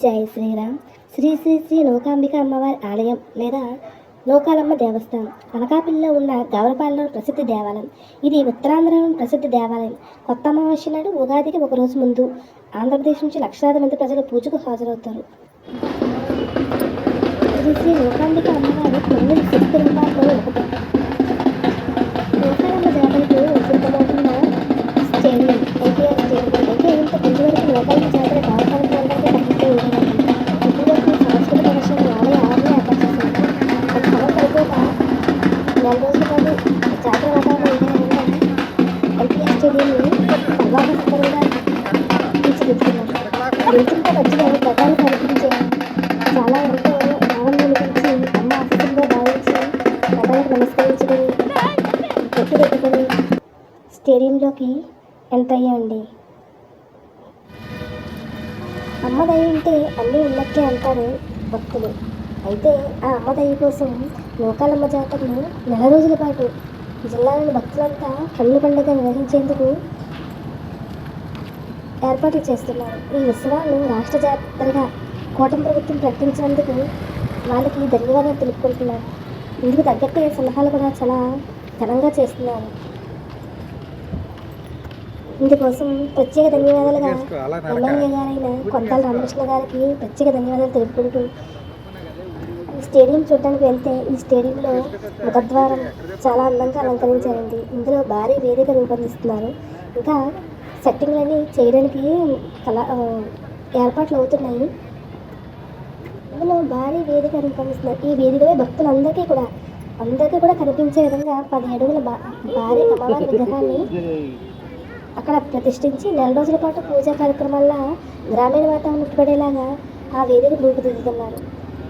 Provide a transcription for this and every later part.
జై శ్రీరామ్. శ్రీ శ్రీ శ్రీ లోకాంబిక అమ్మవారి ఆలయం లేదా లోకాలమ్మ దేవస్థానం. అనకాపల్లిలో ఉన్న గౌరపాలలో ప్రసిద్ధ దేవాలయం. ఇది ఉత్తరాంధ్రలోని ప్రసిద్ధ దేవాలయం. కొత్త అమావాస్య నాడు ఉగాదికి ఒక రోజు ముందు ఆంధ్రప్రదేశ్ నుంచి లక్షలాది మంది ప్రజలు పూజకు హాజరవుతారు. శ్రీ శ్రీ నెల రోజుల పాటు జాతర వాతావరణం ఉండేలా స్టేడియంని తీర్చిదిద్దుతున్నారు కనిపించే చాలా ఎంతో ఆనందం అనిపించి అమ్మ ఆశీస్సులుగా భావించి గతాలకు నమస్కరించుకొని పెట్టుకొని స్టేడియంలోకి ఎంత అయ్యామండి అమ్మ దయ ఉంటే అన్నీ ఉన్నట్లే అంటారు భక్తులు. అయితే ఆ అమ్మ దయ కోసం లోకాలమ్మ జాతరను నెల రోజుల పాటు జిల్లాలోని భక్తులంతా కన్ను పండుగ నిర్వహించేందుకు ఏర్పాట్లు చేస్తున్నారు. ఈ ఉత్సవాలను రాష్ట్ర జాతరగా కూటమి ప్రభుత్వం ప్రకటించినందుకు వాళ్ళకి ధన్యవాదాలు తెలుపుకుంటున్నారు ఇందుకు తగ్గట్టే సలహాలు కూడా చాలా ఘనంగా చేస్తున్నారు. ఇందుకోసం ప్రత్యేక ధన్యవాదాలుగా ఎమ్మెల్యే గారైన కొత్తాల రామకృష్ణ గారికి ప్రత్యేక ధన్యవాదాలు తెలుపుకుంటూ స్టేడియం చూడడానికి వెళ్తే ఈ స్టేడియంలో ముఖద్వారం చాలా అందంగా అలంకరించారండి. ఇందులో భారీ వేదిక రూపొందిస్తున్నారు. ఇంకా సెట్టింగ్లన్నీ చేయడానికి కళా ఏర్పాట్లు అవుతున్నాయి. ఇందులో భారీ వేదిక రూపొందిస్తున్నారు. ఈ వేదికపై భక్తులందరికీ కూడా అందరికీ కూడా కనిపించే విధంగా పది అడుగుల భారీ అమ్మవారి విగ్రహాన్ని అక్కడ ప్రతిష్ఠించి నెల రోజుల పాటు పూజా కార్యక్రమాల్లో గ్రామీణ వాతావరణం పడేలాగా ఆ వేదిక రూపుదిద్దుతున్నారు.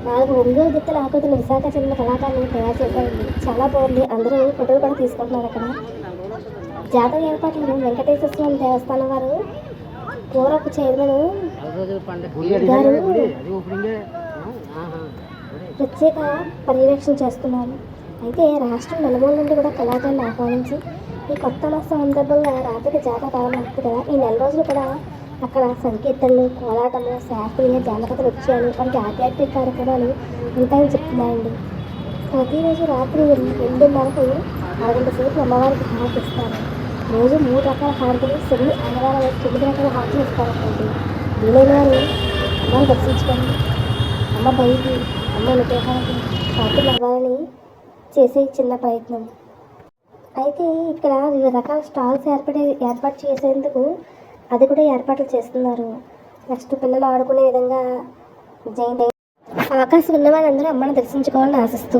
నాలుగు ఒంగోలు గిత్తల ఆకృతులు విశాఖ చెందిన కళాకారులు తయారు చేశారండి. చాలా బాగుంది. అందరూ ఫోటోలు కూడా తీసుకుంటున్నారు అక్కడ. జాతర ఏర్పాట్లను వెంకటేశ్వర స్వామి దేవస్థానం వారు పూర్వపు చైర్మన్ గారు ప్రత్యేక పర్యవేక్షణ చేస్తున్నారు. అయితే రాష్ట్రం నలుమూల నుండి కూడా కళాకారులను ఆహ్వానించి ఈ కొత్త మాసం సందర్భంగా రాత్రికి జాతర ప్రారంభమవుతుంది కదా. ఈ నెల రోజులు కూడా అక్కడ సంకీర్తనలు కోలాటము శాస్త్రీయ జానపద నృత్యాలు వంటి ఆధ్యాత్మిక కార్యక్రమాలు ఉంటాయని చెప్తున్నాయండి ప్రతిరోజు రాత్రి ఎనిమిదిన్నరకు అరగంట సేపు అమ్మవారికి హారతి ఇస్తారు. రోజు మూడు రకాల హారతులు శని ఆదివారం తొమ్మిది రకాల హారతులు ఇస్తారండి వీలైన వారు అమ్మని దర్శించుకొని అమ్మ బయటి అమ్మ నిగ్రహానికి హారతులు అవ్వాలని చేసే చిన్న ప్రయత్నం. అయితే ఇక్కడ వివిధ రకాల స్టాల్స్ ఏర్పడే ఏర్పాటు చేసేందుకు అది కూడా ఏర్పాట్లు చేస్తున్నారు. నెక్స్ట్ పిల్లలు ఆడుకునే విధంగా జైన్ అవకాశం ఉన్న వాళ్ళందరూ అమ్మని దర్శించుకోవాలని ఆశిస్తూ